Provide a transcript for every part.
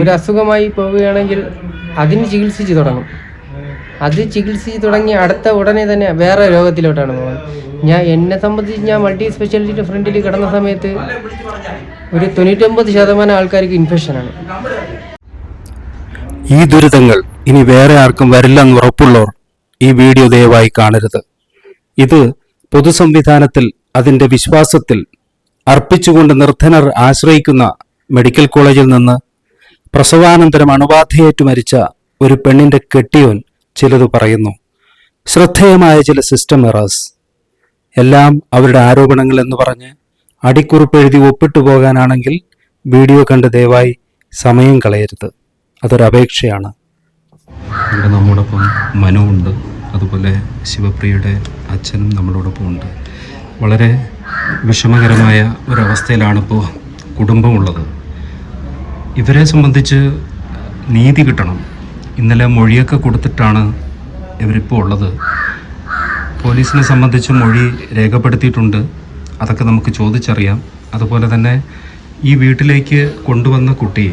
ഒരു അസുഖമായി പോവുകയാണെങ്കിൽ അതിന് ചികിത്സിച്ച് തുടങ്ങും. അത് ചികിത്സിച്ച് തുടങ്ങി അടുത്ത ഉടനെ തന്നെ വേറെ രോഗത്തിലോട്ടാണ് പോകുന്നത് ഞാൻ എന്നെ സംബന്ധിച്ച് ഞാൻ മൾട്ടി സ്പെഷ്യാലിറ്റി ഫ്രണ്ടിൽ കിടന്ന സമയത്ത് ഒരു തൊണ്ണൂറ്റൊമ്പത് ശതമാനം ആൾക്കാർക്ക് ഇൻഫെക്ഷനാണ് ഈ ദുരിതങ്ങൾ ഇനി വേറെ ആർക്കും വരില്ല എന്ന് ഉറപ്പുള്ളവർ ഈ വീഡിയോ ദയവായി കാണരുത്. ഇത് പൊതുസംവിധാനത്തിൽ അതിന്റെ വിശ്വാസത്തിൽ അർപ്പിച്ചുകൊണ്ട് നിർധനർ ആശ്രയിക്കുന്ന മെഡിക്കൽ കോളേജിൽ നിന്ന് പ്രസവാനന്തരം അണുബാധയേറ്റു മരിച്ച ഒരു പെണ്ണിന്റെ കെട്ടിയോൻ ചിലത് പറയുന്നു. ശ്രദ്ധേയമായ ചില സിസ്റ്റം എറേഴ്സ് എല്ലാം അവരുടെ ആരോപണങ്ങൾ എന്ന് പറഞ്ഞ് അടിക്കുറിപ്പ് എഴുതി ഒപ്പിട്ടു പോകാനാണെങ്കിൽ വീഡിയോ കണ്ട് ദയവായി സമയം കളയരുത്. അതൊരപേക്ഷയാണ് ഇവിടെ നമ്മോടൊപ്പം മനുവുണ്ട് അതുപോലെ ശിവപ്രിയയുടെ അച്ഛനും നമ്മളോടൊപ്പം ഉണ്ട്. വളരെ വിഷമകരമായ ഒരവസ്ഥയിലാണിപ്പോൾ കുടുംബമുള്ളത്. ഇവരെ സംബന്ധിച്ച് നീതി കിട്ടണം. ഇന്നലെ മൊഴിയൊക്കെ കൊടുത്തിട്ടാണ് ഇവരിപ്പോൾ ഉള്ളത്. പോലീസിനെ സംബന്ധിച്ച് മൊഴി രേഖപ്പെടുത്തിയിട്ടുണ്ട്. അതൊക്കെ നമുക്ക് ചോദിച്ചറിയാം. അതുപോലെ തന്നെ ഈ വീട്ടിലേക്ക് കൊണ്ടുവന്ന കുട്ടി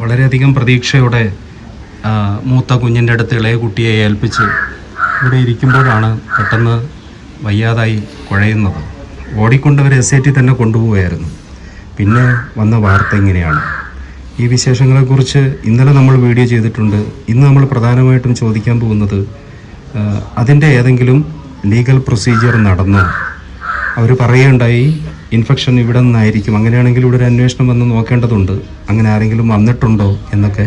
വളരെയധികം പ്രതീക്ഷയോടെ മൂത്ത കുഞ്ഞിന്റെ അടുത്ത് ഇളയ കുട്ടിയെ ഏൽപ്പിച്ച് ഇവിടെ ഇരിക്കുമ്പോഴാണ് പെട്ടെന്ന് വയ്യാതായി കുഴയുന്നത്. ഓടിക്കൊണ്ടവർ എസ് ഐ ടി തന്നെ കൊണ്ടുപോവുകയായിരുന്നു. പിന്നെ വന്ന വാർത്ത ഇങ്ങനെയാണ്. ഈ വിശേഷങ്ങളെക്കുറിച്ച് ഇന്നലെ നമ്മൾ വീഡിയോ ചെയ്തിട്ടുണ്ട്. ഇന്ന് നമ്മൾ പ്രധാനമായിട്ടും ചോദിക്കാൻ പോകുന്നത് അതിന്റെ ഏതെങ്കിലും ലീഗൽ പ്രൊസീജിയർ നടന്നോ? അവർ പറയുകയുണ്ടായി ഇൻഫെക്ഷൻ ഇവിടെ നിന്നായിരിക്കും. അങ്ങനെയാണെങ്കിൽ ഇവിടെ ഒരു അന്വേഷണം വന്ന് നോക്കേണ്ടതുണ്ട്. അങ്ങനെ ആരെങ്കിലും വന്നിട്ടുണ്ടോ എന്നൊക്കെ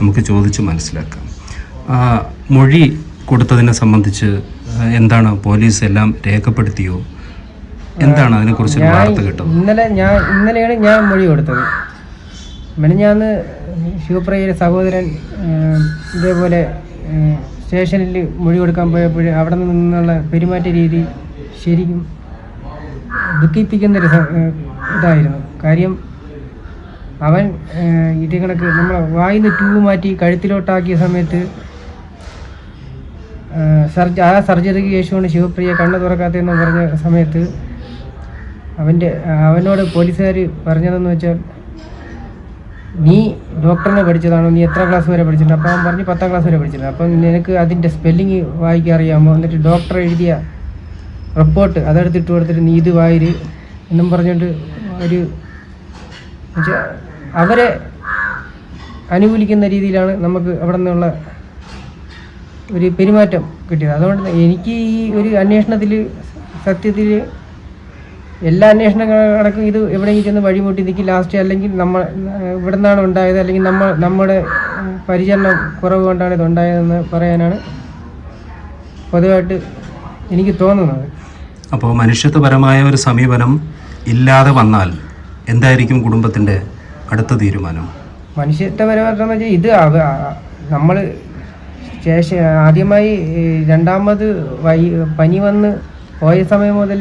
നമുക്ക് ചോദിച്ച് മനസ്സിലാക്കാം. മൊഴി കൊടുത്തതിനെ സംബന്ധിച്ച് എന്താണ് പോലീസ് എല്ലാം രേഖപ്പെടുത്തിയോ? എന്താണ് അതിനെക്കുറിച്ച് വാർത്ത കിട്ടും ഇന്നലെ ഞാൻ ഇന്നലെയാണ് ഞാൻ മൊഴി കൊടുത്തത്. മെനഞ്ഞാന്ന് ശിവപ്രിയയുടെ സഹോദരൻ ഇതേപോലെ സ്റ്റേഷനിൽ മൊഴി കൊടുക്കാൻ പോയപ്പോൾ അവിടെ നിന്നുള്ള പെരുമാറ്റ രീതി ശരിക്കും ദുഃഖിപ്പിക്കുന്നൊരു ഇതായിരുന്നു. കാര്യം അവൻ ഇത് കണക്ക് നമ്മളെ വായിന്ന് ട്യൂബ് മാറ്റി കഴുത്തിലോട്ടാക്കിയ സമയത്ത് സർജ ആ സർജറിക്ക് ശേഷമാണ് ശിവപ്രിയ കണ്ണ് തുറക്കാത്തതെന്ന് പറഞ്ഞ സമയത്ത് അവന്റെ അവനോട് പോലീസുകാർ പറഞ്ഞതെന്ന് വെച്ചാൽ നീ ഡോക്ടറിനെ പഠിച്ചതാണോ? നീ എത്ര ക്ലാസ് വരെ പഠിച്ചിട്ടുണ്ട്? അപ്പോൾ അവൻ പറഞ്ഞു പത്താം ക്ലാസ് വരെ പഠിച്ചിട്ടുണ്ട്. അപ്പം നിനക്ക് അതിന്റെ സ്പെല്ലിങ് വായിക്കാൻ അറിയാമോ? എന്നിട്ട് ഡോക്ടർ എഴുതിയ റിപ്പോർട്ട് അതെടുത്തിട്ട് കൊടുത്തിട്ട് നീ ഇത് വായിര് എന്നും പറഞ്ഞുകൊണ്ട് ഒരു അവരെ അനുകൂലിക്കുന്ന രീതിയിലാണ് നമുക്ക് അവിടെ നിന്നുള്ള ഒരു പെരുമാറ്റം കിട്ടിയത്. അതുകൊണ്ട് എനിക്ക് ഈ ഒരു അന്വേഷണത്തിൽ സത്യത്തിൽ എല്ലാ അന്വേഷണ കണക്കും ഇത് എവിടെയെങ്കിലും ചെന്ന് വഴിമുട്ടി നിൽക്കും ലാസ്റ്റ് അല്ലെങ്കിൽ നമ്മൾ ഇവിടെ നിന്നാണ് ഉണ്ടായത് അല്ലെങ്കിൽ നമ്മൾ നമ്മുടെ പരിചരണം കുറവ് കൊണ്ടാണ് ഇത് ഉണ്ടായതെന്ന് പറയാനാണ് പൊതുവായിട്ട് എനിക്ക് തോന്നുന്നത്. അപ്പോൾ മനുഷ്യത്വപരമായ ഒരു സമീപനം ഇല്ലാതെ വന്നാൽ എന്തായിരിക്കും കുടുംബത്തിന്റെ അടുത്ത തീരുമാനം? മനുഷ്യത്വപരമായിട്ടെന്ന് വെച്ചാൽ ഇത് നമ്മൾ ശേഷം ആദ്യമായി രണ്ടാമത് വൈ പനി വന്ന് പോയ സമയം മുതൽ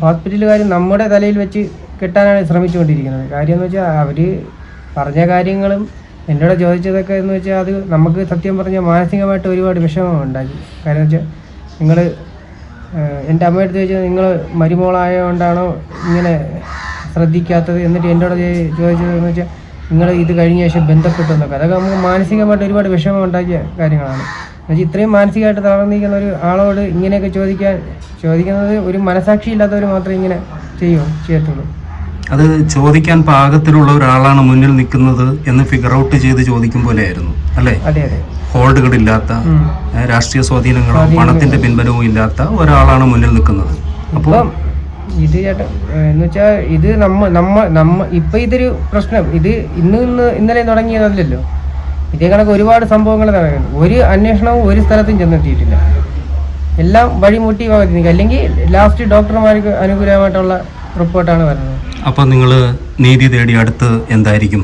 ഹോസ്പിറ്റലുകാർ നമ്മുടെ തലയിൽ വെച്ച് കിട്ടാനാണ് ശ്രമിച്ചുകൊണ്ടിരിക്കുന്നത്. കാര്യം എന്ന് വെച്ചാൽ അവർ പറഞ്ഞ കാര്യങ്ങളും എന്നോട് ചോദിച്ചതൊക്കെ എന്ന് വെച്ചാൽ അത് നമുക്ക് സത്യം പറഞ്ഞാൽ മാനസികമായിട്ട് ഒരുപാട് വിഷമം ഉണ്ടാക്കി. കാര്യം വെച്ചാൽ നിങ്ങൾ എന്റെ അമ്മയടുത്ത് ചോദിച്ചത് നിങ്ങൾ മരുമോളായതുകൊണ്ടാണോ ഇങ്ങനെ ശ്രദ്ധിക്കാത്തത് എന്നിട്ട് എന്നോട് ചോ- ചോദിച്ചത് എന്ന് വെച്ചാൽ നിങ്ങൾ ഇത് കഴിഞ്ഞ ശേഷം ബന്ധപ്പെട്ടു എന്നൊക്കെ അതൊക്കെ നമുക്ക് മാനസികമായിട്ട് ഒരുപാട് വിഷമം ഉണ്ടാക്കിയ കാര്യങ്ങളാണ്. എന്നുവെച്ചാൽ ഇത്രയും മാനസികമായിട്ട് തളർന്നിരിക്കുന്ന ഒരു ആളോട് ഇങ്ങനെയൊക്കെ ചോദിക്കാൻ ചോദിക്കുന്നത് ഒരു മനസാക്ഷി ഇല്ലാത്തവർ മാത്രമേ ഇങ്ങനെ ചെയ്യൂ ചെയ്യത്തുള്ളൂ. അത് ചോദിക്കാൻ പാകത്തിലുള്ള ഒരാളാണ് മുന്നിൽ നിൽക്കുന്നത് എന്ന് ഫിഗർ ഔട്ട് ചെയ്ത് ചോദിക്കും പോലെയായിരുന്നു അല്ലേ? ഹോൾഡുകളില്ലാത്ത രാഷ്ട്രീയ സ്വാധീനങ്ങളോ പണത്തിന്റെ പിൻബലവും ഇല്ലാത്ത ഒരാളാണ് മുന്നിൽ നിൽക്കുന്നത്. അപ്പോൾ ഇത് ചേട്ടൻ എന്ന് വെച്ചാൽ ഇത് നമ്മ നമ്മ നമ്മ ഇപ്പൊ ഇതൊരു പ്രശ്നം. ഇത് ഇന്ന് ഇന്ന് ഇന്നലെ തുടങ്ങിയതല്ലല്ലോ. ഇതേ കണക്ക് ഒരുപാട് സംഭവങ്ങൾ നടക്കുന്നു ഒരു അന്വേഷണവും ഒരു സ്ഥലത്തും ചെന്നെത്തിയിട്ടില്ല. എല്ലാം വഴിമുട്ടി നിൽക്കുക അല്ലെങ്കിൽ ലാസ്റ്റ് ഡോക്ടർമാർക്ക് അനുകൂലമായിട്ടുള്ള റിപ്പോർട്ടാണ് വരുന്നത്. അപ്പൊ നിങ്ങൾ നീതി തേടി അടുത്ത് എന്തായിരിക്കും?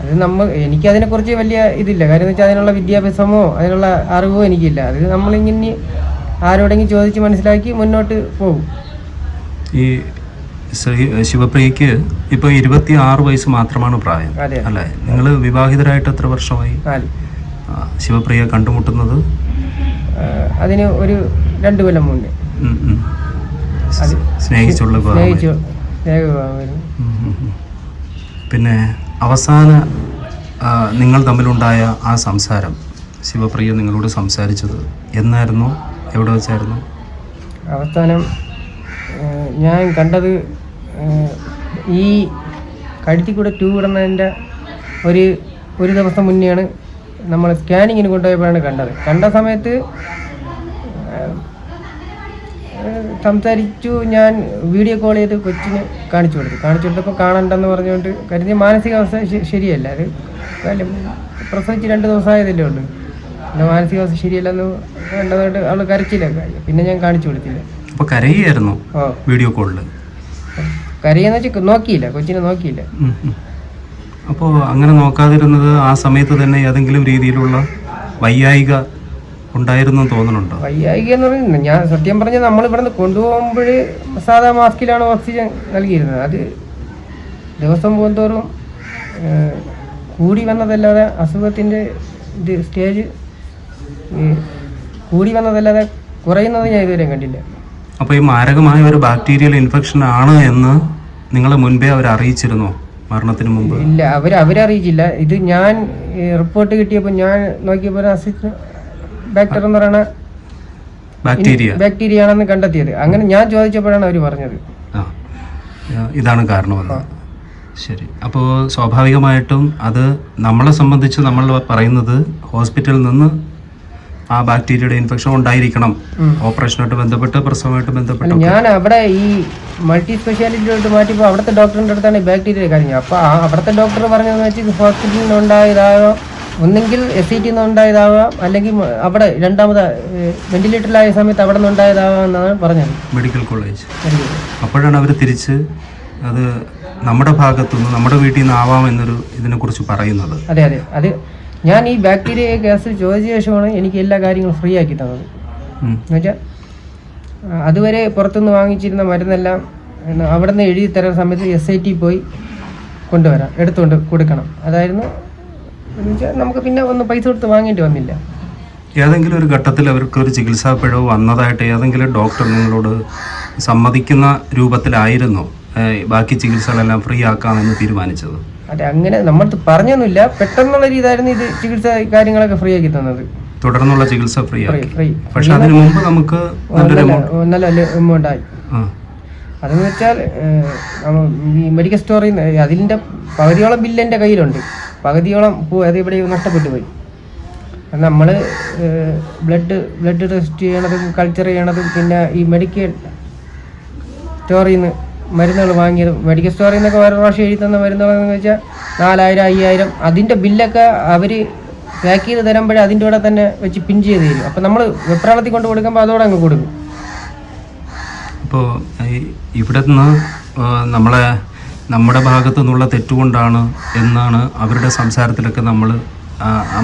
അത് നമ്മൾ എനിക്ക് അതിനെക്കുറിച്ച് വലിയ ഇതില്ല. കാര്യം വെച്ചാൽ അതിനുള്ള വിദ്യാഭ്യാസമോ അതിനുള്ള അറിവോ എനിക്കില്ല. അത് നമ്മളിങ്ങനെ ആരോടെങ്കിലും ചോദിച്ച് മനസ്സിലാക്കി മുന്നോട്ട് പോകും. ഈ ശ്രീ ശിവപ്രിയക്ക് ഇപ്പൊ ഇരുപത്തി ആറ് വയസ്സ് മാത്രമാണ് പ്രായം അല്ലെ? നിങ്ങൾ വിവാഹിതരായിട്ട് എത്ര വർഷമായി? ശിവപ്രിയ കണ്ടുമുട്ടുന്നത്? അതിന് ഒരു രണ്ടു കൊല്ലം മുന്നേ. സ്നേഹിച്ചുള്ള. പിന്നെ അവസാന നിങ്ങൾ തമ്മിലുണ്ടായ ആ സംസാരം ശിവപ്രിയ നിങ്ങളോട് സംസാരിച്ചത് എന്നായിരുന്നു? എവിടെ വെച്ചായിരുന്നു? അവസാനം ഞാൻ കണ്ടത് ഈ കഴുത്തിൽ കൂടെ ട്യൂബ് ഇടുന്നതിന്റെ ഒരു ഒരു ദിവസം മുന്നെയാണ് നമ്മൾ സ്കാനിങ്ങിന് കൊണ്ടുപോയപ്പോഴാണ് കണ്ടത്. കണ്ട സമയത്ത് സംസാരിച്ചു. ഞാൻ വീഡിയോ കോൾ ചെയ്ത് കൊച്ചിന് കാണിച്ചു കൊടുത്തു. കാണിച്ചു കൊടുത്തപ്പോൾ കാണണ്ടെന്ന് പറഞ്ഞുകൊണ്ട് കരുതിയ മാനസികാവസ്ഥ ശരിയല്ല. അത് പ്രസവിച്ച് രണ്ട് ദിവസമായതല്ലേ ഉള്ളൂ. എന്റെ മാനസികാവസ്ഥ ശരിയല്ലെന്ന് കണ്ടതുകൊണ്ട് അവൾ കരച്ചില്ല പിന്നെ ഞാൻ കാണിച്ചു കൊടുത്തില്ല. അപ്പോൾ കരയായിരുന്നു വീഡിയോ കോളിൽ കരയെന്ന് വെച്ചാൽ നോക്കിയില്ല കൊച്ചിനെ നോക്കിയില്ല. അപ്പോൾ അങ്ങനെ നോക്കാതിരുന്നത് ആ സമയത്ത് തന്നെ ഏതെങ്കിലും രീതിയിലുള്ള വൈയായിക ഉണ്ടായിരുന്നു തോന്നുന്നുണ്ടോ? വയ്യായിക എന്ന് പറയുന്നത് ഞാൻ സത്യം പറഞ്ഞാൽ നമ്മൾ ഇവിടുന്ന് കൊണ്ടുപോകുമ്പോൾ സാധാ മാസ്കിലാണ് ഓക്സിജൻ നൽകിയിരുന്നത്. അത് ദിവസം പോകുന്തോറും കൂടി വന്നതല്ലാതെ അസുഖത്തിന്റെ ഇത് സ്റ്റേജ് കൂടി വന്നതല്ലാതെ കുറയുന്നത് ഞാൻ ഇതുവരെ കണ്ടില്ല. അപ്പോൾ ഈ മാരകമായ ഒരു ബാക്ടീരിയൽ ഇൻഫെക്ഷൻ ആണ് എന്ന് നിങ്ങളെ മുൻപേ അവർ അറിയിച്ചിരുന്നു? മരണത്തിന് മുമ്പ്? ഇല്ല അവർ അവരറിയിച്ചില്ല. ഇത് ഞാൻ റിപ്പോർട്ട് കിട്ടിയപ്പോൾ ഞാൻ നോക്കിയപ്പോൾ ബാക്ടീരിയ എന്ന് പറയുന്ന ബാക്ടീരിയ ബാക്ടീരിയ ആണെന്ന് കണ്ടെത്തിയത്. അങ്ങനെ ഞാൻ ചോദിച്ചപ്പോഴാണ് അവർ പറഞ്ഞത്. ഇതാണ് കാരണമെന്ന് ശരി. അപ്പോൾ സ്വാഭാവികമായിട്ടും അത് നമ്മളെ സംബന്ധിച്ച് നമ്മൾ പറയുന്നത് ഹോസ്പിറ്റലിൽ നിന്ന് ആ ബാക്ടീരിയയുടെ ഇൻഫെക്ഷൻ ഉണ്ടായിരിക്കണം. ഓപ്പറേഷനായിട്ട് ബന്ധപ്പെട്ട് പ്രസവമായിട്ട് ബന്ധപ്പെട്ട് ഞാൻ അവിടെ ഈ മൾട്ടി സ്പെഷ്യാലിറ്റിയിലോട്ട് മാറ്റിയപ്പോൾ അവിടുത്തെ ഡോക്ടറിന്റെ അടുത്താണ് ഈ ബാക്ടീരിയ കാര്യം അപ്പോൾ ആ അവിടുത്തെ ഡോക്ടർ പറഞ്ഞതെന്ന് വെച്ചാൽ ഹോസ്പിറ്റലിൽ ഉണ്ടായതാകാം ഒന്നെങ്കിൽ എസ് സി ടി നിന്ന് ഉണ്ടായതാവാം. അല്ലെങ്കിൽ അവിടെ രണ്ടാമത് വെന്റിലേറ്ററിലായ സമയത്ത് അവിടെ നിന്ന് ഉണ്ടായതാവാം എന്നാണ് പറഞ്ഞത്. മെഡിക്കൽ കോളേജ് അപ്പോഴാണ് അവർ തിരിച്ച് അത് നമ്മുടെ ഭാഗത്തുനിന്ന് നമ്മുടെ വീട്ടിൽ നിന്ന് ആവാം എന്നൊരു ഇതിനെ കുറിച്ച് പറയുന്നത്. അതെ അതെ. അത് ഞാൻ ഈ ബാക്ടീരിയ കേസ് ചോദിച്ച ശേഷമാണ് എനിക്ക് എല്ലാ കാര്യങ്ങളും ഫ്രീ ആക്കി തന്നത്. എന്നുവെച്ചാൽ അതുവരെ പുറത്തുനിന്ന് വാങ്ങിച്ചിരുന്ന മരുന്നെല്ലാം അവിടെ നിന്ന് എഴുതി തരുന്ന സമയത്ത് എസ് ഐ ടി പോയി കൊണ്ടുവരാം എടുത്തുകൊണ്ട് കൊടുക്കണം. അതായിരുന്നു എന്നുവെച്ചാൽ നമുക്ക് പിന്നെ ഒന്ന് പൈസ കൊടുത്ത് വാങ്ങേണ്ടി വന്നില്ല. ഏതെങ്കിലും ഒരു ഘട്ടത്തിൽ അവർക്ക് ഒരു ചികിത്സാ പിഴവ് വന്നതായിട്ട് ഏതെങ്കിലും ഡോക്ടർ നിങ്ങളോട് സമ്മതിക്കുന്ന രൂപത്തിലായിരുന്നു? ബാക്കി ചികിത്സകളെല്ലാം ഫ്രീ ആക്കാമെന്ന് തീരുമാനിച്ചത്? അതെ അങ്ങനെ നമ്മൾ പറഞ്ഞൊന്നുമില്ല. പെട്ടെന്നുള്ള രീതിയായിരുന്നു ഇത് ചികിത്സ കാര്യങ്ങളൊക്കെ ഫ്രീ ആക്കി തന്നത്. തുടർന്നുള്ള ചികിത്സ ഫ്രീ ഫ്രീ പക്ഷെ അതിനു മുമ്പ് നമുക്ക് നല്ല എമൗണ്ട് ആയി. അതെന്ന് വെച്ചാൽ ഈ മെഡിക്കൽ സ്റ്റോറിൽ നിന്ന് അതിന്റെ പകുതിയോളം ബില്ല് എന്റെ കയ്യിലുണ്ട്. പകുതിയോളം അത് ഇവിടെ നഷ്ടപ്പെട്ടു പോയി. നമ്മൾ ബ്ലഡ് ബ്ലഡ് ടെസ്റ്റ് ചെയ്യണതും കൾച്ചർ ചെയ്യണതും പിന്നെ ഈ മെഡിക്കൽ സ്റ്റോറിൽ നിന്ന് മരുന്നുകൾ വാങ്ങിയത്. മെഡിക്കൽ സ്റ്റോറിൽ നിന്നൊക്കെ വേറെ പ്രാവശ്യം എഴുതി തന്ന മരുന്നുകളെന്ന് വെച്ചാൽ നാലായിരം അയ്യായിരം. അതിന്റെ ബില്ലൊക്കെ അവർ പാക്ക് ചെയ്ത് തരുമ്പോഴേ അതിന്റെ കൂടെ തന്നെ വെച്ച് പിൻ ചെയ്ത് തരും. അപ്പം നമ്മൾ വെപ്രാളത്തിൽ കൊണ്ട് കൊടുക്കുമ്പോൾ അതോടെ അങ്ങ് കൊടുക്കും. അപ്പോൾ ഇവിടെ നിന്ന് നമ്മളെ നമ്മുടെ ഭാഗത്തു നിന്നുള്ള തെറ്റുകൊണ്ടാണ് എന്നാണ് അവരുടെ സംസാരത്തിലൊക്കെ നമ്മൾ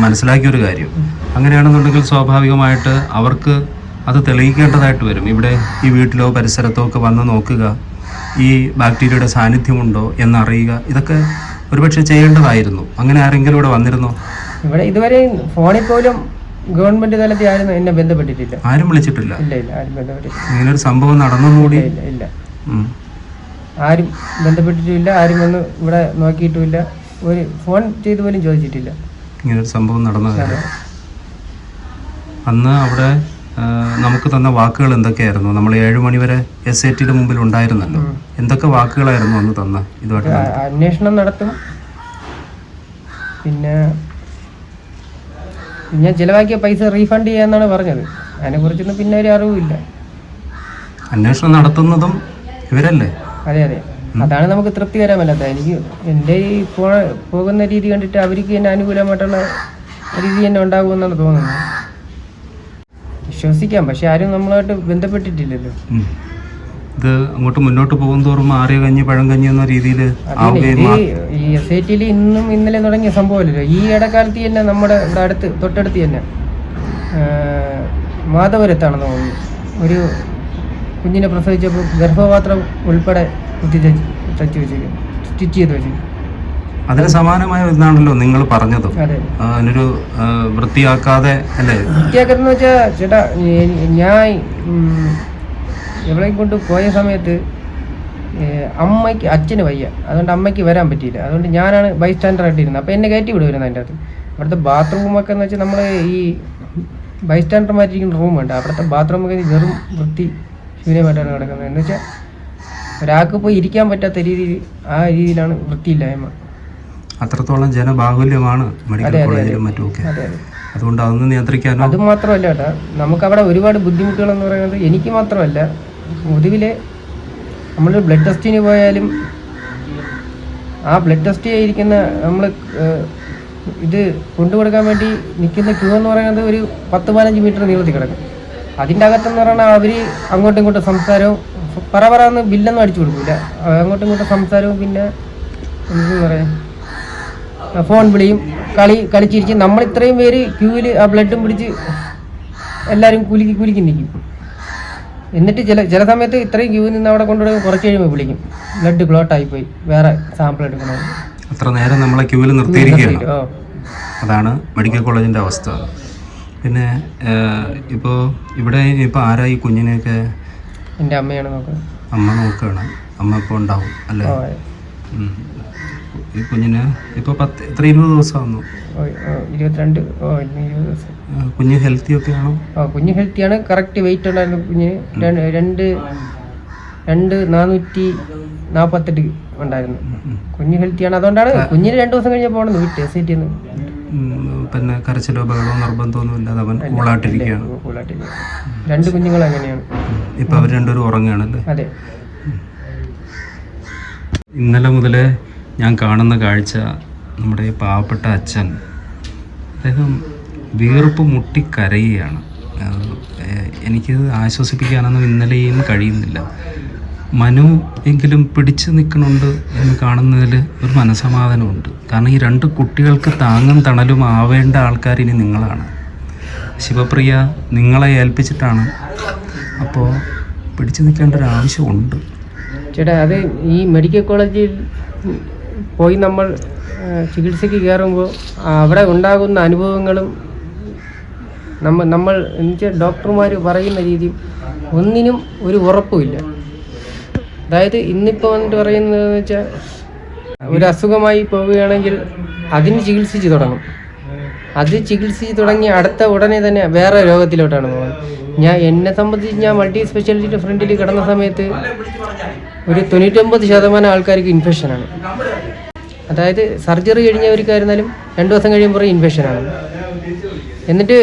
മനസ്സിലാക്കിയ ഒരു കാര്യം. അങ്ങനെയാണെന്നുണ്ടെങ്കിൽ സ്വാഭാവികമായിട്ട് അവർക്ക് അത് തെളിയിക്കേണ്ടതായിട്ട് വരും. ഇവിടെ ഈ വീട്ടിലോ പരിസരത്തോ ഒക്കെ വന്ന് നോക്കുക. ഈ ബാക്ടീരിയയുടെ സാന്നിധ്യമുണ്ടോ എന്നറിയുക. ഇതൊക്കെ ഒരുപക്ഷെ ചെയ്യേണ്ടതായിരുന്നു. അങ്ങനെ ആരെങ്കിലും ഇവിടെ വന്നിരുന്നോ? ഇവിടെ ഇതുവരെ ഫോണിൽ പോലും ഗവൺമെന്റ് തലത്തിൽ ആരും എന്നെ ബന്ധപ്പെട്ടിട്ടില്ല. ആരും വിളിച്ചിട്ടില്ല? ഇല്ല ഇല്ല ആരും ബന്ധപ്പെട്ടിട്ടില്ല. ഇങ്ങനൊരു സംഭവം നടന്നുകൂടി? ഇല്ല ഇല്ല ആരും ബന്ധപ്പെട്ടിട്ടില്ല ആരും വന്ന് ഇവിടെ നോക്കിയിട്ടുമില്ല. ഒരു ഫോൺ ചെയ്തു പോലും ചോദിച്ചിട്ടില്ല. ഇങ്ങനൊരു സംഭവം നടന്നതല്ല അന്ന് അവിടെ നമുക്ക് തന്ന വാക്കുകൾ എന്തൊക്കെയായിരുന്നു? നമ്മൾ ഏഴ് മണിവരെ എസ് ഐ ടിയുടെ മുമ്പിൽ ഉണ്ടായിരുന്നല്ലോ. എന്തൊക്കെ വാക്കുകളായിരുന്നു അന്ന് തന്ന ഇതുമായിട്ട് അന്വേഷണം നടത്തും. പിന്നെ ഞാൻ ചിലവാക്കിയ പൈസ റീഫണ്ട് ചെയ്യാന്നാണ് പറഞ്ഞത്. അതിനെക്കുറിച്ചൊന്നും പിന്നെ ഒരു അറിവില്ല. അന്വേഷണം നടത്തുന്നതും ഇവരല്ലേ? അതെ അതെ. അതാണ് നമുക്ക് തൃപ്തി തൃപ്തികരമല്ലാത്ത. എനിക്ക് എന്റെ ഈ പോകുന്ന രീതി കണ്ടിട്ട് അവർക്ക് തന്നെ അനുകൂലമായിട്ടുള്ള രീതി തന്നെ ഉണ്ടാകുമെന്നാണ് തോന്നുന്നത്. വിശ്വസിക്കാം. പക്ഷെ ആരും നമ്മളായിട്ട് ബന്ധപ്പെട്ടിട്ടില്ലല്ലോ. ഇത് അങ്ങോട്ട് മുന്നോട്ട് പോകും തോറും ആറിയ കഞ്ഞി പഴം കഞ്ഞി എന്ന രീതിയിൽ ഈ എസ് ഐ ടിയിൽ ഇന്നും ഇന്നലെ തുടങ്ങിയ സംഭവമല്ലല്ലോ. ഈ ഇടക്കാലത്ത് തന്നെ നമ്മുടെ ഇവിടെ അടുത്ത് തൊട്ടടുത്ത് തന്നെ മാധവരത്താണെന്ന് തോന്നുന്നു. ഒരു കുഞ്ഞിനെ പ്രസവിച്ചപ്പോൾ ഗർഭപാത്രം ഉൾപ്പെടെ കുത്തി തച്ച് തച്ച് വെച്ചിരിക്കും സ്റ്റിച്ച് ചെയ്ത് വെച്ചിരിക്കും അതിന് സമാനമായ ഒന്നാണല്ലോ നിങ്ങൾ പറഞ്ഞത്. അതിനൊരു വൃത്തിയാക്കാതെ അല്ലേ? വൃത്തിയാക്കുന്ന വെച്ചാ ചേട്ടാ ഞാൻ എവിടെ കൊണ്ട് പോയ സമയത്ത് അമ്മയ്ക്ക് അച്ഛന് വയ്യ. അതുകൊണ്ട് അമ്മയ്ക്ക് വരാൻ പറ്റിയില്ല. അതുകൊണ്ട് ഞാനാണ് ബൈ സ്റ്റാൻഡർ ആയിട്ട് ഇരുന്നത് അപ്പോൾ എന്നെ കയറ്റി വിടുവരുന്നത് അതിന്റെ അകത്ത്? അവിടുത്തെ ബാത്റൂമൊക്കെ എന്ന് വെച്ചാൽ നമ്മൾ ഈ ബൈ സ്റ്റാൻഡർമാരിരിക്കുന്ന റൂമുണ്ട് അവിടുത്തെ ബാത്റൂമൊക്കെ വെറും വൃത്തി ശൂന്യമായിട്ടാണ് കിടക്കുന്നത്. എന്ന് വെച്ചാൽ ഒരാൾക്ക് പോയി ഇരിക്കാൻ പറ്റാത്ത രീതിയിൽ ആ രീതിയിലാണ് വൃത്തിയില്ലായ്മ. അത്രത്തോളം ജനബാഹുല്യമാണ് മെഡിക്കൽ കോളേജിലും മറ്റുമൊക്കെ. അതെ അതെ. അതുകൊണ്ട് അതൊന്ന് നിയന്ത്രിക്കാനോ അത് മാത്രമല്ല കേട്ടോ. നമുക്കവിടെ ഒരുപാട് ബുദ്ധിമുട്ടുകൾ എന്ന് പറയുന്നത് എനിക്ക് മാത്രമല്ല. പൊതുവിലെ നമ്മൾ ബ്ലഡ് ടെസ്റ്റിന് പോയാലും ആ ബ്ലഡ് ടെസ്റ്റ് ചെയ്തിരിക്കുന്ന നമ്മൾ ഇത് കൊണ്ടുകൊടുക്കാൻ വേണ്ടി നിൽക്കുന്ന ക്യൂ എന്ന് പറയുന്നത് ഒരു പത്ത് പതിനഞ്ച് മീറ്റർ നീളത്തിൽ കിടക്കും. അതിന്റെ അകത്തെന്ന് പറഞ്ഞാൽ അവർ അങ്ങോട്ടും ഇങ്ങോട്ടും സംസാരവും പറ പറ ബില്ലൊന്നും അടിച്ചു കൊടുക്കില്ല അങ്ങോട്ടും ഇങ്ങോട്ടും സംസാരവും പിന്നെ എന്താ പറയാ? ഫോൺ വിളിയും കളി കളിച്ചിരിച്ച് നമ്മൾ ഇത്രയും പേര് ക്യൂവിൽ ആ ബ്ലഡും പിടിച്ച് എല്ലാവരും കുലുക്കി കുലുക്കി നിൽക്കും. എന്നിട്ട് ചില ചില സമയത്ത് ഇത്രയും ക്യൂ നിന്ന് അവിടെ കൊണ്ടുപോയി കുറച്ച് കഴിയുമ്പോൾ വിളിക്കും. ബ്ലഡ് ക്ലോട്ട് പോയി വേറെ സാമ്പിൾ എടുക്കണം അത്ര നേരം നമ്മളെ ക്യൂവിൽ നിർത്തിയിരിക്കുകയാണ്. അതാണ് മെഡിക്കൽ കോളേജിന്റെ അവസ്ഥ. പിന്നെ ഇപ്പോൾ ഇവിടെ ഇപ്പോൾ ആരാ ഈ കുഞ്ഞിനെയൊക്കെ എന്റെ അമ്മയാണ് നോക്കുന്നത്. അമ്മ നോക്കുകയാണ്. അമ്മ ഇപ്പോൾ ഉണ്ടാവും അല്ലേ. ഈ കുഞ്ഞിന് ഇപ്പോൾ പത്ത് എത്ര ഇരുപത് ദിവസമാകുന്നു ഇരുപത്തിരണ്ട് കുഞ്ഞ് ഹെൽത്തി ഒക്കെ ആണോ? ഓ കുഞ്ഞ് ഹെൽത്തിയാണ് കറക്റ്റ് വെയിറ്റ് ഉണ്ടായിരുന്നു കുഞ്ഞിന് രണ്ട് രണ്ട് നാനൂറ്റി നാൽപ്പത്തെട്ട് ഉണ്ടായിരുന്നു. കുഞ്ഞ് ഹെൽത്തിയാണ് അതുകൊണ്ടാണ് കുഞ്ഞിന് രണ്ട് ദിവസം കഴിഞ്ഞാൽ പോകണമെന്ന് വീട്ടിൽ എസ് ഐ ടി പിന്നെ കരച്ചിലോ ബഹളമോ നിർബന്ധമൊന്നും ഇല്ലാതെ അവൻ കൂളായിട്ടിരിക്കുകയാണ്. രണ്ട് കുഞ്ഞുങ്ങൾ അങ്ങനെയാണ്. ഇപ്പൊ അവർ രണ്ടുപേരും ഉറങ്ങുകയാണല്ലേ? അതെ. ഇന്നലെ മുതൽ ഞാൻ കാണുന്ന കാഴ്ച നമ്മുടെ പാവപ്പെട്ട അച്ഛൻ. അദ്ദേഹം വീർപ്പ് മുട്ടി കരയുകയാണ്. അത് എനിക്ക് ആശ്വസിപ്പിക്കാനൊന്നും ഇന്നലെയും കഴിയുന്നില്ല. മനു എങ്കിലും പിടിച്ചു നിൽക്കണുണ്ട് എന്ന് കാണുന്നതിൽ ഒരു മനസമാധാനമുണ്ട്. കാരണം ഈ രണ്ട് കുട്ടികൾക്ക് താങ്ങും തണലും ആവേണ്ട ആൾക്കാർ ഇനി നിങ്ങളാണ്. ശിവപ്രിയ നിങ്ങളെ ഏൽപ്പിച്ചിട്ടാണ്. അപ്പോൾ പിടിച്ചു നിൽക്കേണ്ട ഒരു ആവശ്യമുണ്ട്. ചേട്ടാ അത് ഈ മെഡിക്കൽ കോളേജിൽ പോയി നമ്മൾ ചികിത്സയ്ക്ക് കയറുമ്പോൾ അവിടെ ഉണ്ടാകുന്ന അനുഭവങ്ങളും നമ്മൾ നമ്മൾ എന്നുവെച്ചാൽ ഡോക്ടർമാർ പറയുന്ന രീതിയും ഒന്നിനും ഒരു ഉറപ്പുമില്ല. അതായത് ഇന്നിപ്പോൾ വന്നിട്ട് പറയുന്നതെന്ന് വെച്ചാൽ ഒരു അസുഖമായി പോവുകയാണെങ്കിൽ അതിന് ചികിത്സിച്ച് തുടങ്ങും. അത് ചികിത്സിച്ച് തുടങ്ങി അടുത്ത ഉടനെ തന്നെ വേറെ രോഗത്തിലോട്ടാണ് പോകുന്നത് ഞാൻ എന്നെ സംബന്ധിച്ച് ഞാൻ മൾട്ടി സ്പെഷ്യാലിറ്റി ഫ്രണ്ടിൽ കിടന്ന സമയത്ത് ഒരു തൊണ്ണൂറ്റൊമ്പത് ശതമാനം ആൾക്കാർക്ക് ഇൻഫെക്ഷനാണ്. അതായത് സർജറി കഴിഞ്ഞവർക്കായിരുന്നാലും രണ്ട് ദിവസം കഴിയുമ്പോൾ ഇൻഫെക്ഷനാണ് എന്നിട്ട്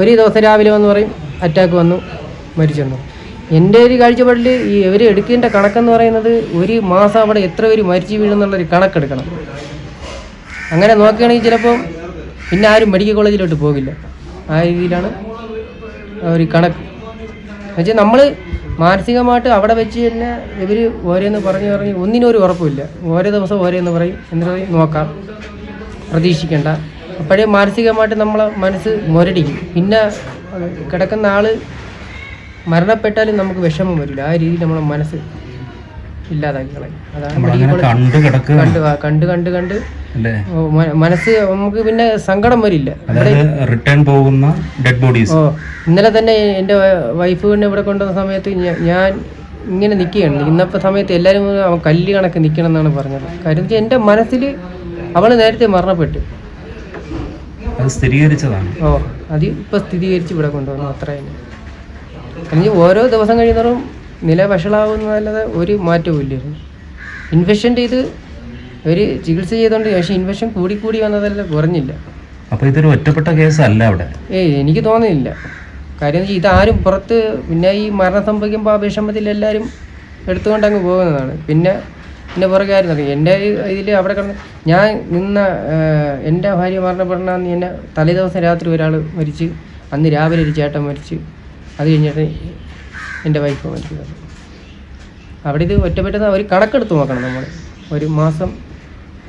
ഒരു ദിവസം രാവിലെ വന്ന് പറയും അറ്റാക്ക് വന്നു മരിച്ചെന്നു എന്റെ ഒരു കാഴ്ചപ്പാടിൽ ഈ ഇവർ എടുക്കേണ്ട കണക്കെന്ന് പറയുന്നത് ഒരു മാസം അവിടെ എത്ര പേര് മരിച്ചു വീഴുന്നുള്ളൊരു കണക്കെടുക്കണം. അങ്ങനെ നോക്കുകയാണെങ്കിൽ ചിലപ്പോൾ പിന്നെ ആരും മെഡിക്കൽ കോളേജിലോട്ട് പോകില്ല. ആ രീതിയിലാണ് ഒരു കണക്ക്. എന്നുവെച്ചാൽ നമ്മൾ മാനസികമായിട്ട് അവിടെ വെച്ച് തന്നെ ഇവർ ഓരോന്ന് പറഞ്ഞു പറഞ്ഞ് ഒന്നിനൊരു ഉറപ്പില്ല ഓരോ ദിവസം ഓരോന്ന് പറയും. എന്നിട്ട് നോക്കാം. പ്രതീക്ഷിക്കേണ്ട. അപ്പോഴേ മാനസികമായിട്ട് നമ്മളെ മനസ്സ് മുരടിക്കും. പിന്നെ കിടക്കുന്ന ആൾ മരണപ്പെട്ടാലും നമുക്ക് വിഷമം വരില്ല. ആ രീതിയിൽ നമ്മളെ മനസ്സ് ഇല്ലാതാക്കി കളയും അതാണ് കണ്ടു കണ്ട് കണ്ട് മനസ്സ് നമുക്ക് പിന്നെ സങ്കടം വരില്ല. റിട്ടേൺ പോകുന്ന ഡെഡ് ബോഡീസ് ഓ ഇന്നലെ തന്നെ എന്റെ വൈഫ് പിന്നെ ഇവിടെ കൊണ്ടുവന്ന സമയത്ത് ഞാൻ ഇങ്ങനെ നിൽക്കുകയാണ്. ഇന്നത്തെ സമയത്ത് എല്ലാവരും അവൻ കല്ല് കണക്ക് നിൽക്കണം എന്നാണ് പറഞ്ഞത്. കാര്യം എന്റെ മനസ്സിൽ അവൾ നേരത്തെ മരണപ്പെട്ടു. സ്ഥിരീകരിച്ചതാണ്. ഓ അത് ഇപ്പം സ്ഥിരീകരിച്ച് ഇവിടെ കൊണ്ടുവന്നു അത്ര തന്നെ ഓരോ ദിവസം കഴിയുന്നതും നില വഷളാവുന്നതല്ലാതെ ഒരു മാറ്റവും ഇല്ല ഇൻഫെക്ഷന്റെ ഇത് ഒരു ചികിത്സ ചെയ്തോണ്ട് പക്ഷേ ഇൻഫെക്ഷൻ കൂടി കൂടി വന്നതല്ല കുറഞ്ഞില്ല. അപ്പൊ ഇതൊരു ഒറ്റപ്പെട്ട അല്ല അവിടെ? ഏയ് എനിക്ക് തോന്നുന്നില്ല. കാര്യം ഇത് ആരും ഇതാരും പുറത്ത് പിന്നെ ഈ മരണം സംഭവിക്കുമ്പോൾ ആ വിഷമത്തിൽ എല്ലാവരും എടുത്തുകൊണ്ട് അങ്ങ് പോകുന്നതാണ്. പിന്നെ എന്റെ പുറകെ ആരും നടക്കും എന്റെ ഇതിൽ അവിടെ കിടന്ന് ഞാൻ നിന്ന എന്റെ ഭാര്യ മരണപ്പെടണമെന്ന് എന്നെ തലേ ദിവസം രാത്രി ഒരാൾ മരിച്ച് അന്ന് രാവിലെ ഒരു ചേട്ടൻ മരിച്ച് അത് കഴിഞ്ഞിട്ട് എന്റെ വൈഫ് മരിക്കുന്നത് അവിടെ ഇത് ഒറ്റപ്പെട്ട ഒരു കണക്കെടുത്ത് നോക്കണം നമ്മൾ ഒരു മാസം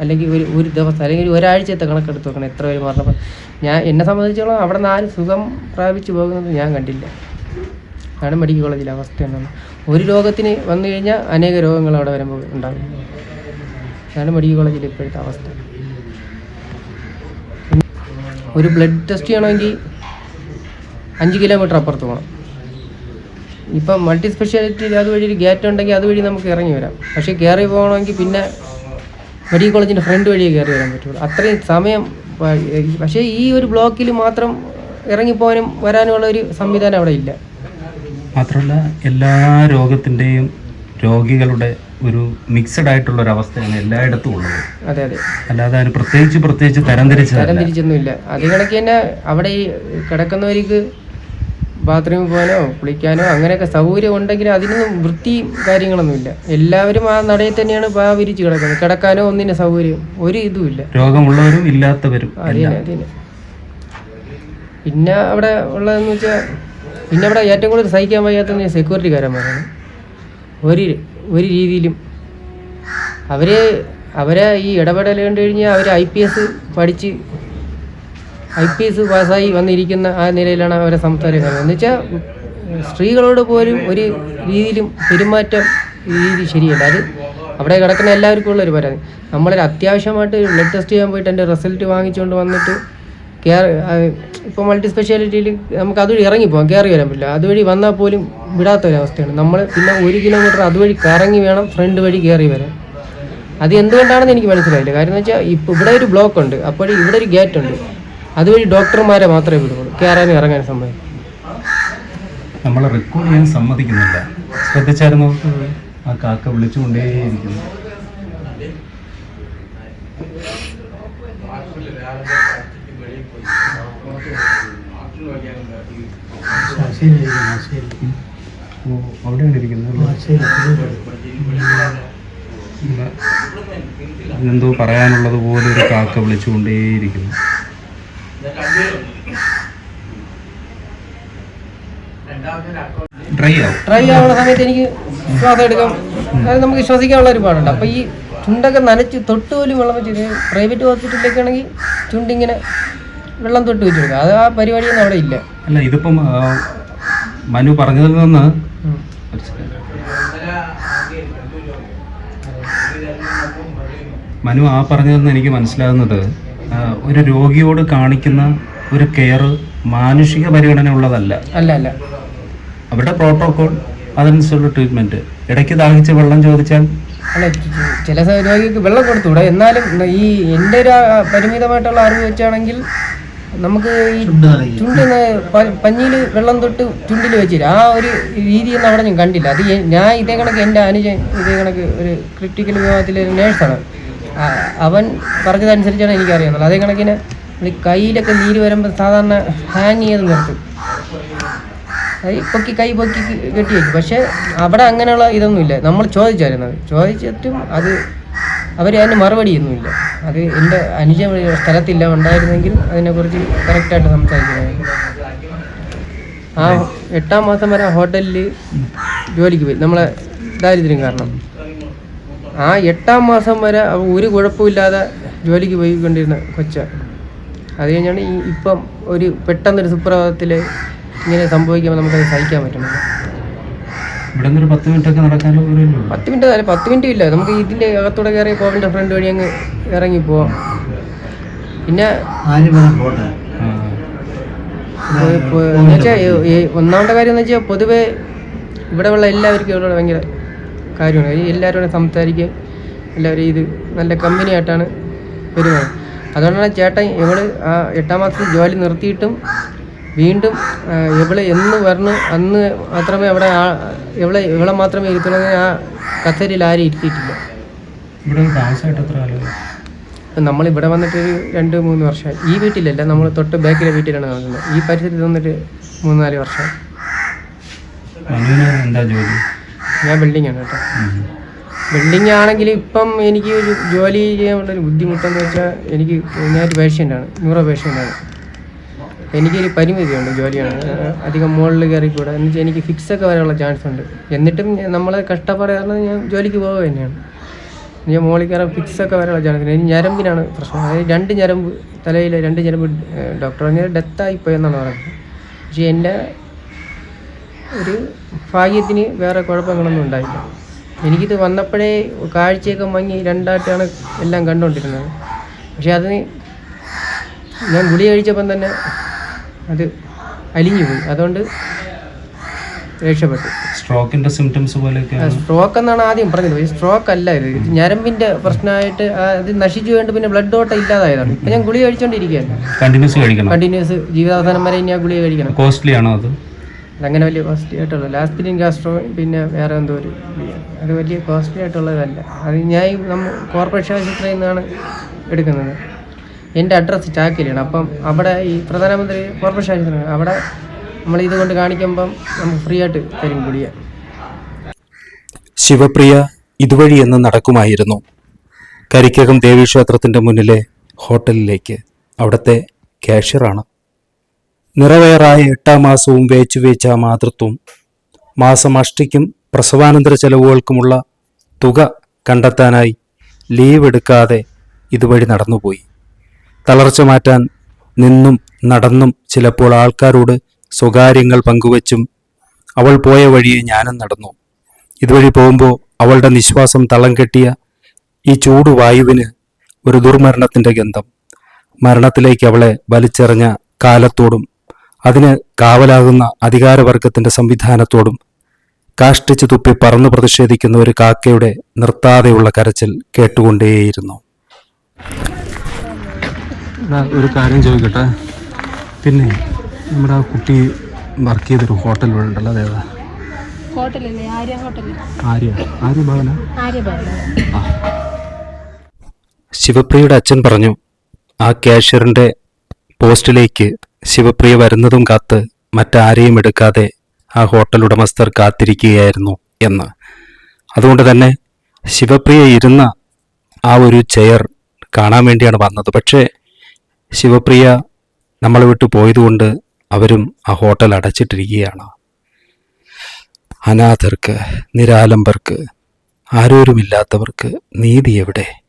അല്ലെങ്കിൽ ഒരു ഒരു ദിവസം അല്ലെങ്കിൽ ഒരു ഒരാഴ്ചത്തെ കണക്കെടുത്ത് നോക്കണം എത്ര പേര് മരണപ്പെട്ടു ഞാൻ എന്നെ സംബന്ധിച്ചോളം അവിടെ നിന്ന് ആരും സുഖം പ്രാപിച്ചു പോകുന്നത് ഞാൻ കണ്ടില്ല. അതാണ് മെഡിക്കൽ കോളേജിലെ അവസ്ഥ എന്നാണ്. ഒരു രോഗത്തിന് വന്നു കഴിഞ്ഞാൽ അനേക രോഗങ്ങൾ അവിടെ വരുമ്പോൾ ഉണ്ടാകും. അതാണ് മെഡിക്കൽ കോളേജിലെ ഇപ്പോഴത്തെ അവസ്ഥ. ഒരു ബ്ലഡ് ടെസ്റ്റ് ചെയ്യണമെങ്കിൽ അഞ്ച് കിലോമീറ്റർ അപ്പുറത്ത് പോകണം. ഇപ്പം മൾട്ടി സ്പെഷ്യാലിറ്റി അതുവഴി ഒരു ഗേറ്റ് ഉണ്ടെങ്കിൽ അതുവഴി നമുക്ക് ഇറങ്ങി വരാം. പക്ഷേ കയറി പോകണമെങ്കിൽ പിന്നെ മെഡിക്കൽ കോളേജിന്റെ ഫ്രണ്ട് വഴിയേ കയറി വരാൻ പറ്റുള്ളൂ. അത്രയും സമയം പക്ഷേ ഈ ഒരു ബ്ലോക്കിൽ മാത്രം ഇറങ്ങിപ്പോകാനും വരാനുമുള്ള ഒരു സംവിധാനം അവിടെ ഇല്ല. മാത്രമല്ല എല്ലാ രോഗത്തിന്റെയും രോഗികളുടെ ഒരു മിക്സഡ് ആയിട്ടുള്ള ഒരു അവസ്ഥയാണ് എല്ലായിടത്തും ഉള്ളത്. അതെ അതെ. അല്ലാതെ അതിന് പ്രത്യേകിച്ച് പ്രത്യേകിച്ച് തരംതിരിച്ച് തരംതിരിച്ചൊന്നുമില്ല അതിനിടയ്ക്ക് കണക്ക് തന്നെ അവിടെ ഈ കിടക്കുന്നവർക്ക് ബാത്റൂമിൽ പോകാനോ കുളിക്കാനോ അങ്ങനെയൊക്കെ സൗകര്യം ഉണ്ടെങ്കിൽ അതിനൊന്നും വൃത്തി കാര്യങ്ങളൊന്നുമില്ല. എല്ലാവരും ആ നടയിൽ തന്നെയാണ് പാ വിരിച്ച് കിടക്കുന്നത്. കിടക്കാനോ ഒന്നിനും സൗകര്യം ഒരു ഇതുമില്ല രോഗമുള്ളവരും ഇല്ലാത്തവരും അതിനെ അതിനെ. പിന്നെ അവിടെ ഉള്ളതെന്ന് വെച്ചാൽ പിന്നെ അവിടെ ഏറ്റവും കൂടുതൽ സഹിക്കാൻ വയ്യാത്ത സെക്യൂരിറ്റിക്കാരന്മാരാണ് ഒരു ഒരു രീതിയിലും. അവർ അവരെ ഈ ഇടപെടൽ കണ്ടു കഴിഞ്ഞാൽ അവർ ഐ പി എസ് പഠിച്ച് ഐ പി എസ് പാസ്സായി വന്നിരിക്കുന്ന ആ നിലയിലാണ് അവരെ സംസാരിക്കുന്നത്. എന്ന് വെച്ചാൽ സ്ത്രീകളോട് പോലും ഒരു രീതിയിലും പെരുമാറ്റം രീതി ശരിയല്ല. അത് അവിടെ കിടക്കുന്ന എല്ലാവർക്കും ഉള്ള ഒരു പരാതി. നമ്മളൊരു അത്യാവശ്യമായിട്ട് ബ്ലഡ് ടെസ്റ്റ് ചെയ്യാൻ പോയിട്ട് എന്റെ റിസൾട്ട് വാങ്ങിച്ചുകൊണ്ട് വന്നിട്ട് കയറി ഇപ്പോൾ മൾട്ടി സ്പെഷ്യാലിറ്റിയിൽ നമുക്ക് അതുവഴി ഇറങ്ങി പോകാം കയറി വരാൻ പറ്റില്ല. അതുവഴി വന്നാൽ പോലും വിടാത്ത ഒരവസ്ഥയാണ് നമ്മൾ പിന്നെ ഒരു കിലോമീറ്റർ അതുവഴി കറങ്ങി വേണം ഫ്രണ്ട് വഴി കയറി വരാൻ. അത് എന്തുകൊണ്ടാണെന്ന് എനിക്ക് മനസ്സിലായില്ല. കാര്യം എന്ന് വെച്ചാൽ ഇപ്പോൾ ഇവിടെ ഒരു ബ്ലോക്ക് ഉണ്ട്. അപ്പോൾ ഇവിടെ ഒരു ഗേറ്റ് ഉണ്ട്. അതുവഴി ഡോക്ടർമാരെ മാത്രമേ വിടുള്ളൂ കയറാനും ഇറങ്ങാനും സംഭവം നമ്മളെ റെക്കോർഡ് ചെയ്യാൻ സമ്മതിക്കുന്നില്ല. ശ്രദ്ധിച്ചായിരുന്നു? ആ കാക്ക വിളിച്ചുകൊണ്ടേയിരിക്കുന്നു. എന്തോ പറയാനുള്ളത് പോലെ ഒരു കാക്ക വിളിച്ചുകൊണ്ടേയിരിക്കുന്നു. ഡ്രൈ ആവും. ട്രൈ ആവുന്ന സമയത്ത് എനിക്ക് ശ്വാസം എടുക്കാം അത് നമുക്ക് ശ്വസിക്കാനുള്ള ഒരു പാടുണ്ട് അപ്പോൾ ഈ ചുണ്ടൊക്കെ നനച്ച് തൊട്ട് പോലും വെള്ളം വെച്ച് പ്രൈവറ്റ് ഹോസ്പിറ്റലിലേക്ക് ആണെങ്കിൽ ചുണ്ടിങ്ങനെ വെള്ളം തൊട്ട് വെച്ച് കൊടുക്കുക അത് ആ പരിപാടിയൊന്നും അവിടെ ഇല്ല. അല്ല ഇതിപ്പം മനു പറഞ്ഞതിൽ നിന്ന്. മനു ആ പറഞ്ഞതിൽ നിന്ന് എനിക്ക് മനസ്സിലാകുന്നത് ഒരു രോഗിയോട് കാണിക്കുന്ന ഒരു കെയർ മാനുഷിക പരിഗണന ഉള്ളതല്ല. അല്ല അല്ല. അവരുടെ പ്രോട്ടോകോൾ അതനുസരിച്ചുള്ള ട്രീറ്റ്മെന്റ് ഇടയ്ക്ക് ദാഹിച്ച് വെള്ളം ചോദിച്ചാൽ അല്ല ചില രോഗികൾക്ക് രോഗിക്ക് വെള്ളം കൊടുത്തൂടെ എന്നാലും ഈ എന്റെ ഒരു പരിമിതമായിട്ടുള്ള അറിവ് വെച്ചാണെങ്കിൽ നമുക്ക് ഈ ചുണ്ട് പഞ്ഞിയിൽ വെള്ളം തൊട്ട് ചുണ്ടിൽ വെച്ചില്ല ആ ഒരു രീതിയൊന്നും അവിടെ ഞാൻ കണ്ടില്ല. അത് ഞാൻ ഇതേ കണക്ക് എന്റെ അനുജൻ ഇതേ കണക്ക് ഒരു ക്രിട്ടിക്കൽ വിഭാഗത്തിലെ നേഴ്സാണ് അവൻ പറഞ്ഞതനുസരിച്ചാണ് എനിക്കറിയാവുന്നത് അതേ കണക്കിന് ഈ കയ്യിലൊക്കെ നീര് വരുമ്പോൾ സാധാരണ ഹാങ് ചെയ്ത് നിർത്തും. കൈ പൊക്കി കൈ പൊക്കി കെട്ടി വെക്കും പക്ഷെ അവിടെ അങ്ങനെയുള്ള ഇതൊന്നുമില്ല നമ്മൾ ചോദിച്ചായിരുന്നു അത് ചോദിച്ചിട്ടും അത് അവർ അതിന് മറുപടിയൊന്നുമില്ല അത് എന്റെ അനുജ സ്ഥലത്തില്ല ഉണ്ടായിരുന്നെങ്കിൽ അതിനെക്കുറിച്ച് കറക്റ്റായിട്ട് സംസാരിക്കുന്നത് ആ എട്ടാം മാസം വരെ ഹോട്ടലിൽ ജോലിക്ക് പോയി. നമ്മളെ ദാരിദ്ര്യം കാരണം. ആ എട്ടാം മാസം വരെ ഒരു കുഴപ്പമില്ലാതെ ജോലിക്ക് പോയിക്കൊണ്ടിരുന്ന കൊച്ച. അത് കഴിഞ്ഞാണ് ഈ ഇപ്പം ഒരു പെട്ടെന്നൊരു സുപ്രഭാതത്തിൽ ഇങ്ങനെ സംഭവിക്കുമ്പോൾ നമുക്കത് സഹിക്കാൻ പറ്റണം ഇവിടെ നിന്നൊരു പത്ത് മിനിറ്റ് ഒക്കെ നടക്കാനുള്ള ഉള്ളൂ. പത്ത് മിനിറ്റ് അല്ല പത്ത് മിനിറ്റ് ഇല്ല. നമുക്ക് ഇതിന്റെ അകത്തൂടെ കയറി കോവിന്റെ ഫ്രണ്ട് വഴി അങ്ങ് ഇറങ്ങി പോവാം. പിന്നെ ആ. എന്നുവെച്ചാൽ ഒന്നാമത്തെ കാര്യം എന്ന് വെച്ചാൽ പൊതുവെ ഇവിടെ ഉള്ള എല്ലാവർക്കും ഇവിടെ ഭയങ്കര കാര്യമാണ്. ഈ എല്ലാവരോടും സംസാരിക്കുകയും എല്ലാവരും ഇത് നല്ല കമ്പനിയായിട്ടാണ് വരുന്നത് അതുകൊണ്ടാണ് ചേട്ടൻ ഇവൾ ആ എട്ടാം മാസത്തിൽ ജോലി നിർത്തിയിട്ടും വീണ്ടും ഇവിടെ എന്ന് വരണം അന്ന് മാത്രമേ അവിടെ ആ ഇവളെ ഇവളെ മാത്രമേ ഇരുത്തുള്ളൂ ആ കസേരയിൽ ആരും കാലം നമ്മൾ ഇവിടെ വന്നിട്ട് ഒരു രണ്ട് മൂന്ന് വർഷമായി ഈ വീട്ടിലല്ല നമ്മൾ തൊട്ട് ബാക്കിലെ വീട്ടിലാണ് നടക്കുന്നത് ഈ പരിസരത്ത് വന്നിട്ട് മൂന്ന് നാല് വർഷം ഞാൻ ബിൽഡിംഗ് ആണ് കേട്ടോ. ബിൽഡിംഗ് ആണെങ്കിൽ ഇപ്പം എനിക്ക് ഒരു ജോലി ചെയ്യാനുള്ള ഒരു ബുദ്ധിമുട്ടെന്ന് വെച്ചാൽ എനിക്ക് ഞാനൊരു പേഷ്യന്റാണ് ന്യൂറോ പേഷ്യന്റാണ്. എനിക്കൊരു പരിമിതിയുണ്ട് ജോലിയാണ്. അധികം മുകളിൽ കയറിക്കൂടാ. എന്ന് വെച്ചാൽ എനിക്ക് ഫിക്സ് ഒക്കെ വരാനുള്ള ചാൻസ് ഉണ്ട്. എന്നിട്ടും നമ്മളെ കഷ്ടപ്പാട് ഞാൻ ജോലിക്ക് പോവുക തന്നെയാണ്. ഞാൻ മുകളിൽ കയറാൻ ഫിക്സ് ഒക്കെ വരാനുള്ള ചാൻസ് ഉണ്ട്. ഇനി ഞരമ്പിനാണ് പ്രശ്നം. അതായത് രണ്ട് ഞരമ്പ് തലയിൽ രണ്ട് ഞരമ്പ് ഡോക്ടർ പറഞ്ഞാൽ ഡെത്തായി പോയെന്നാണ് പറയുന്നത്. പക്ഷേ എന്റെ ഒരു ഭാഗ്യത്തിന് വേറെ കുഴപ്പങ്ങളൊന്നും ഉണ്ടായില്ല. എനിക്കിത് വന്നപ്പോഴേ കാഴ്ചയൊക്കെ മങ്ങി രണ്ടായിട്ടാണ് എല്ലാം കണ്ടുകൊണ്ടിരുന്നത്. പക്ഷേ അതിന് ഞാൻ ഗുളി കഴിച്ചപ്പം തന്നെ അത് അലിഞ്ഞു പോയി. അതുകൊണ്ട് രക്ഷപ്പെട്ടു. സ്ട്രോക്കിന്റെ സിംറ്റംസ് പോലെയൊക്കെ സ്ട്രോക്ക് എന്നാണ് ആദ്യം പറഞ്ഞത്. ഈ സ്ട്രോക്ക് അല്ല ഇത്. ഇത് ഞരമ്പിന്റെ പ്രശ്നമായിട്ട് അത് നശിച്ചു വേണ്ട പിന്നെ ബ്ലഡ് ഓട്ടം ഇല്ലാതായതാണ്. ഇപ്പൊ ഞാൻ ഗുളി കഴിച്ചോണ്ടിരിക്കുകയാണ്. കണ്ടിന്യൂസ് കഴിക്കണം. കണ്ടിന്യൂസ് ജീവിതാവസാനം വരെ ഞാൻ ഗുളി കഴിക്കണം. കോസ്റ്റ്ലി ആണോ അത്? അതങ്ങനെ വലിയ കോസ്റ്റ്ലി ആയിട്ടുള്ള ലാസ്പിരിൻ ഗാസ്ട്രോ പിന്നെ വേറെ എന്തോ ഒരു അത് വലിയ കോസ്റ്റ്ലി ആയിട്ടുള്ളതല്ല. അത് ഞാൻ കോർപ്പറേഷൻ ആശുപത്രിയിൽ നിന്നാണ് എടുക്കുന്നത്. എന്റെ അഡ്രസ്സ് ചാക്കിലാണ് അപ്പം അവിടെ ഈ പ്രധാനമന്ത്രി കോർപ്പറേഷൻ ആശുപത്രി അവിടെ നമ്മൾ ഇതുകൊണ്ട് കാണിക്കുമ്പം നമുക്ക് ഫ്രീ ആയിട്ട് തരും കൂടിയ ശിവപ്രിയ ഇതുവഴി എന്ന് നടക്കുമായിരുന്നു. കരിക്കകം ദേവീക്ഷേത്രത്തിന്റെ മുന്നിലെ ഹോട്ടലിലേക്ക്. അവിടുത്തെ കാഷ്യറാണ് നിറവേറായ എട്ടാം മാസവും വേച്ചു വേച്ച മാതൃത്വം. മാസം അഷ്ടിക്കും പ്രസവാനന്തര ചെലവുകൾക്കുമുള്ള തുക കണ്ടെത്താനായി ലീവ് എടുക്കാതെ ഇതുവഴി നടന്നുപോയി. തളർച്ച മാറ്റാൻ നിന്നും നടന്നും ചിലപ്പോൾ ആൾക്കാരോട് സ്വകാര്യങ്ങൾ പങ്കുവച്ചും അവൾ പോയ വഴിയെ ഞാനും നടന്നു. ഇതുവഴി പോകുമ്പോൾ അവളുടെ നിശ്വാസം തളം കെട്ടിയ ഈ ചൂട് വായുവിന് ഒരു ദുർമരണത്തിന്റെ ഗന്ധം. മരണത്തിലേക്ക് അവളെ വലിച്ചെറിഞ്ഞ കാലത്തോടും അതിന് കാവലാകുന്ന അധികാരവർഗത്തിന്റെ സംവിധാനത്തോടും കാഷ്ടിച്ചു തുപ്പി പറന്നു പ്രതിഷേധിക്കുന്ന ഒരു കാക്കയുടെ നിർത്താതെയുള്ള കരച്ചിൽ കേട്ടുകൊണ്ടേയിരുന്നു. ഒരു കാര്യം ചോദിക്കട്ടെ? പിന്നെ നമ്മുടെ ആ കുട്ടി വർക്ക് ചെയ്തൊരു ഹോട്ടൽ ഉണ്ടല്ലോ അതേതാ ഹോട്ടലല്ലേ? ആര്യ ഹോട്ടൽ ആര്യ. ആര്യ ഭവന? ആര്യ ഭവന ശിവപ്രിയയുടെ അച്ഛൻ പറഞ്ഞു ആ ക്യാഷ്യറിന്റെ പോസ്റ്റിലേക്ക് ശിവപ്രിയ വരുന്നതും കാത്ത് മറ്റാരെയും എടുക്കാതെ ആ ഹോട്ടൽ ഉടമസ്ഥർ കാത്തിരിക്കുകയായിരുന്നു എന്ന്. അതുകൊണ്ട് തന്നെ ശിവപ്രിയ ഇരുന്ന ആ ഒരു ചെയർ കാണാൻ വേണ്ടിയാണ് വന്നത്. പക്ഷേ ശിവപ്രിയ നമ്മളെ വിട്ടു പോയതുകൊണ്ട് അവരും ആ ഹോട്ടൽ അടച്ചിട്ടിരിക്കുകയാണ്. അനാഥർക്ക് നിരാലംബർക്ക് ആരോരുമില്ലാത്തവർക്ക് നീതി എവിടെ?